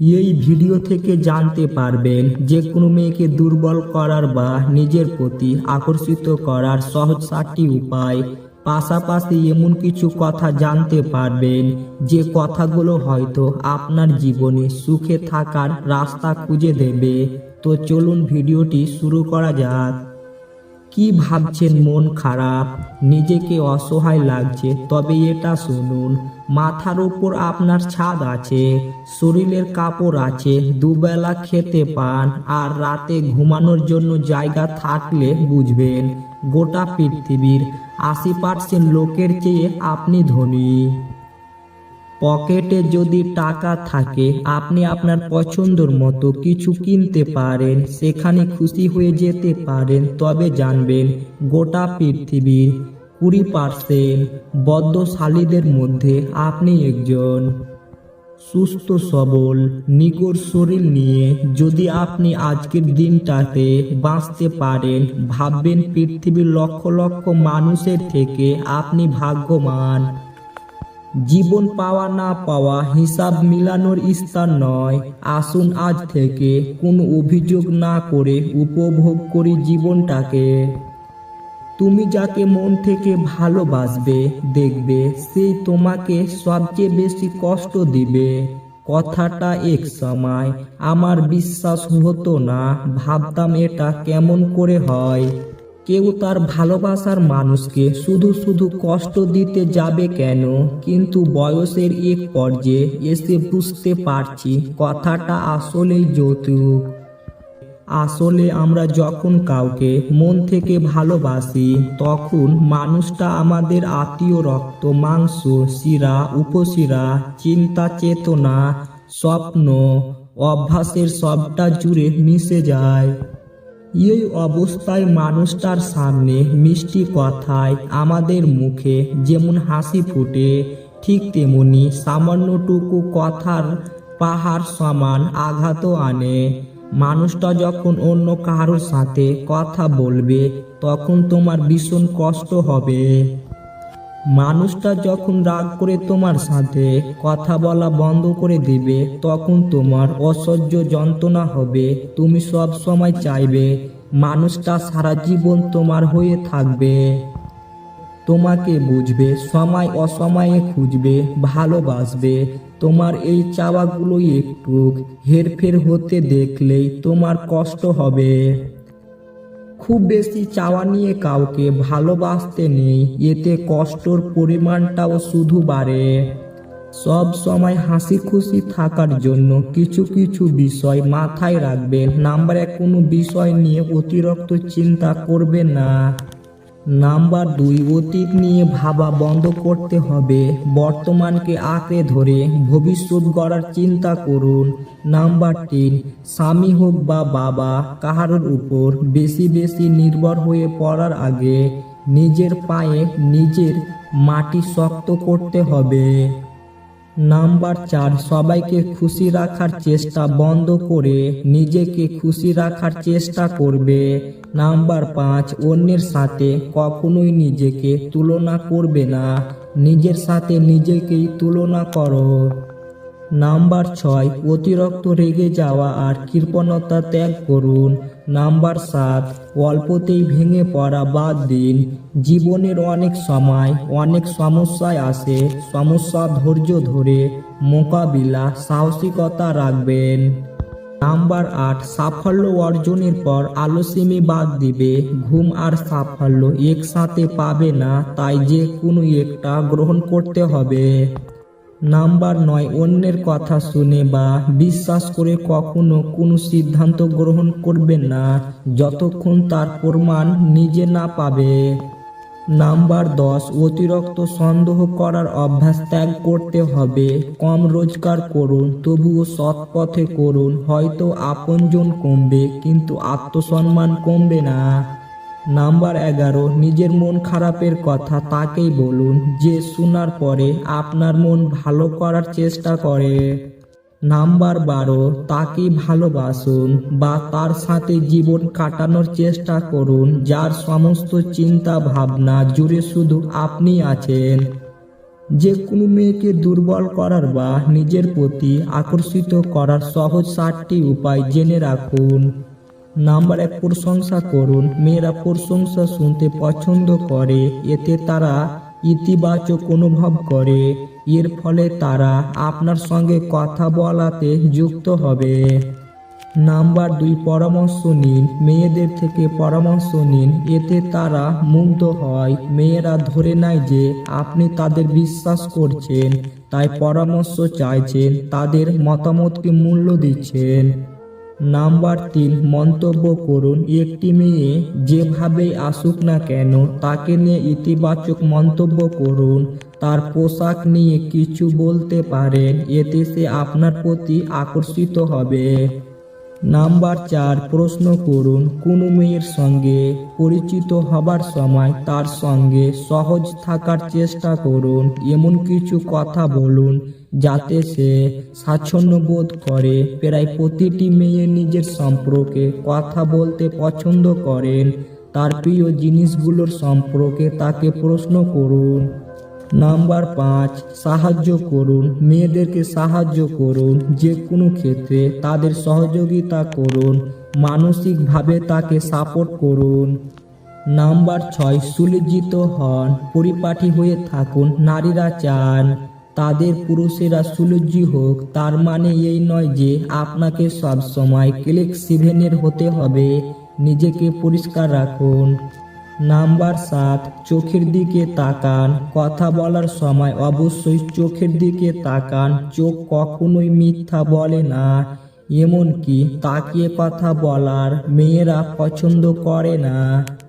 এই ভিডিও থেকে জানতে পারবেন যে কোনো মেয়েকে দুর্বল করার বা নিজের প্রতি আকর্ষিত করার সহজ সাতটি উপায়। পাশাপাশি এমন কিছু কথা জানতে পারবেন যে কথাগুলো হয়তো আপনার জীবনে সুখে থাকার রাস্তা খুঁজে দেবে। তো চলুন ভিডিওটি শুরু করা যাক। কি ভাবছেন মন খারাপ? নিজেকে অসহায় লাগছে? তবে এটা শুনুন। মাথার উপর আপনার ছাদ আছে, শরীরের কাপড় আছে, দুবেলা খেতে পান, আর রাতে ঘুমানোর জন্য জায়গা থাকলে বুঝবেন, গোটা পৃথিবীর আশি পার্সেন্ট লোকের চেয়ে আপনি ধনী। পকেটে যদি টাকা থাকে, আপনি আপনার পছন্দর মতো কিছু কিনতে পারেন, সেখানে খুশি হয়ে যেতে পারেন, তবে জানবেন, গোটা পৃথিবীর কুড়ি পার্সেন্ট বদ্ধশালীদের মধ্যে আপনি একজন। সুস্থ, সবল নিগর শরীর নিয়ে যদি আপনি আজকের দিনটাতে বাঁচতে পারেন, ভাববেন পৃথিবীর লক্ষ লক্ষ মানুষের থেকে আপনি ভাগ্যবান। জীবন পাওয়া না পাওয়া হিসাব মিলানোর স্থান নয়। আসুন আজ থেকে কোনো অভিযোগ না করে উপভোগ করি জীবনটাকে। তুমি যাকে মন থেকে ভালোবাসবে, দেখবে সেই তোমাকে সবচেয়ে বেশি কষ্ট দিবে। কথাটা এক সময়, আমার বিশ্বাস হতো না, ভাবতাম এটা কেমন করে হয়। কেউ তার ভালোবাসার মানুষকে শুধু শুধু কষ্ট দিতে যাবে কেন? কিন্তু বয়সের এক পর্যায়ে এসে বুঝতে পারছি, কথাটা আসলেই যৌতুক। আসলে আমরা যখন কাউকে মন থেকে ভালোবাসি, তখন মানুষটা আমাদের আত্মীয় রক্ত, মাংস, শিরা, উপশিরা, চিন্তা, চেতনা, স্বপ্ন, অভ্যাসের সবটা জুড়ে মিশে যায়। এই অবস্থায় মানুষটার সামনে মিষ্টি কথায় আমাদের মুখে যেমন হাসি ফুটে, ঠিক তেমনি সামান্যটুকু কথার পাহাড় সমান আঘাতও আনে। মানুষটা যখন অন্য কারোর সাথে কথা বলবে, তখন তোমার ভীষণ কষ্ট হবে। মানুষটা যখন রাগ করে তোমার সাথে কথা বলা বন্ধ করে দেবে, তখন তোমার অসহ্য যন্ত্রণা হবে। তুমি সব সময় চাইবে, মানুষটা সারা জীবন তোমার হয়ে থাকবে। তোমাকে বুঝবে, সময় অসময়ে খুঁজবে, ভালোবাসবে। তোমার এই চাওয়াগুলো একটু হেরফের হতে দেখলেই তোমার কষ্ট হবে। খুব বেশি চাওয়া নিয়ে কাউকে ভালোবাসতে নেই, এতে কষ্টর পরিমাণটাও শুধু বাড়ে। সব সময় হাসি খুশি থাকার জন্য কিছু কিছু বিষয় মাথায় রাখবেন। নাম্বার কোনো বিষয় নিয়ে অতিরিক্ত চিন্তা করবেন না। নাম্বার দুই, অতীত নিয়ে ভাবা বন্ধ করতে হবে। বর্তমানকে আঁকড়ে ধরে ভবিষ্যৎ গড়ার চিন্তা করুন। নাম্বার তিন, স্বামী হোক বা বাবা, কাহারোর উপর বেশি বেশি নির্ভর হয়ে পড়ার আগে নিজের পায়ে নিজের মাটি শক্ত করতে হবে। নাম্বার চার, সবাইকে খুশি রাখার চেষ্টা বন্ধ করে নিজেকে খুশি রাখার চেষ্টা করবে। নাম্বার পাঁচ, অন্যের সাথে কখনোই নিজেকে তুলনা করবে না। নিজের সাথে নিজেকেই তুলনা করো। নাম্বার ছয়, অতিরিক্ত রেগে যাওয়া আর কৃপণতা ত্যাগ করুন। নাম্বার সাত, অল্পতেই ভেঙে পড়া বাদ দিন। জীবনের অনেক সময়, অনেক সমস্যায় আসে। সমস্যা ধৈর্য ধরে মোকাবিলা, সাহসিকতা রাখবেন। নাম্বার আট, সাফল্য অর্জনের পর আলসেমি বাদ দিবে। ঘুম আর সাফল্য একসাথে পাবে না, তাই যে কোনো একটা গ্রহণ করতে হবে। নাম্বার নয়, অন্যের কথা শুনে বা বিশ্বাস করে কখনো কোনো সিদ্ধান্ত গ্রহণ করবে না, যতক্ষণ তার প্রমাণ নিজে না পাবে। নাম্বার দশ, অতিরিক্ত সন্দেহ করার অভ্যাস ত্যাগ করতে হবে। কম রোজগার করুন, তবুও সৎ পথে করুন। হয়তো আপনজন কমবে, কিন্তু আত্মসম্মান কমবে না। নাম্বার এগারো, নিজের মন খারাপের কথা তাকেই বলুন যে শোনার পরে আপনার মন ভালো করার চেষ্টা করে। নাম্বার বারো তাকে ভালোবাসুন বা তার সাথে জীবন কাটানোর চেষ্টা করুন, যার সমস্ত চিন্তা ভাবনা জুড়ে শুধু আপনি আছেন। যে কোনো মেয়েকে দুর্বল করার বা নিজের প্রতি আকর্ষিত করার সহজ সাতটি উপায় জেনে রাখুন। নাম্বার এক প্রশংসা করুন, মেয়েরা প্রশংসা শুনতে পছন্দ করে, এতে তারা ইতিবাচক অনুভব করে, এর ফলে তারা আপনার সঙ্গে কথা বলাতে যুক্ত হবে। নাম্বার দুই, পরামর্শ নিন, মেয়েদের থেকে পরামর্শ নিন, এতে তারা মুগ্ধ হয়। মেয়েরা ধরে নেয় যে আপনি তাদের বিশ্বাস করছেন, তাই পরামর্শ চাইছেন, তাদের মতামতকে মূল্য দিচ্ছেন। নাম্বার তিন, মন্তব্য করুন, একটি মেয়ে যেভাবেই আসুক না কেন, তাকে নিয়ে ইতিবাচক মন্তব্য করুন, তার পোশাক নিয়ে কিছু বলতে পারেন, এতে সে আপনার প্রতি আকর্ষিত হবে। নাম্বার চার, প্রশ্ন করুন, কোনো মেয়ের সঙ্গে পরিচিত হবার সময় তার সঙ্গে সহজ থাকার চেষ্টা করুন, এমন কিছু কথা বলুন যাতে সে স্বাচ্ছন্দ্য বোধ করে। প্রায় প্রতিটি মেয়ে নিজের সম্পর্কে কথা বলতে পছন্দ করেন। তার প্রিয় জিনিসগুলোর সম্পর্কে তাকে প্রশ্ন করুন। নাম্বার পাঁচ, সাহায্য করুন। মেয়েদেরকে সাহায্য করুন। যে কোনো ক্ষেত্রে তাদের সহযোগিতা করুন। মানসিকভাবে তাকে সাপোর্ট করুন। নাম্বার ছয়, সুলজ্জিত হন। পরিপাটি হয়ে থাকুন। নারীরা চান। তাদের পুরুষেরা সুলজ্জি হোক, তার মানে এই নয় যে আপনাকে সব সময় ক্লিক সিভেনের হতে হবে। নিজেকে পরিষ্কার রাখুন। নাম্বার সাত, চোখের দিকে তাকান। কথা বলার সময় অবশ্যই চোখের দিকে তাকান। চোখ কখনোই মিথ্যা বলে না। এমনকি তাকিয়ে কথা বলার মেয়েরা পছন্দ করে না।